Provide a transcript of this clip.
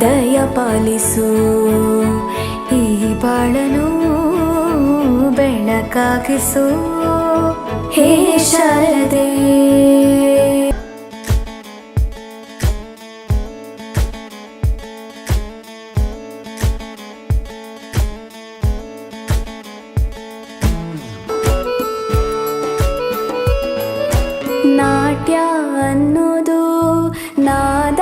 ದಯ ಪಾಲಿಸು. ಈ ಬಾಳನು ಬೆಳಕಾಗಿಸು. ಹೇ ಶಾರದೆ. ನಾಟ್ಯ ಅನ್ನೋದು ನಾದ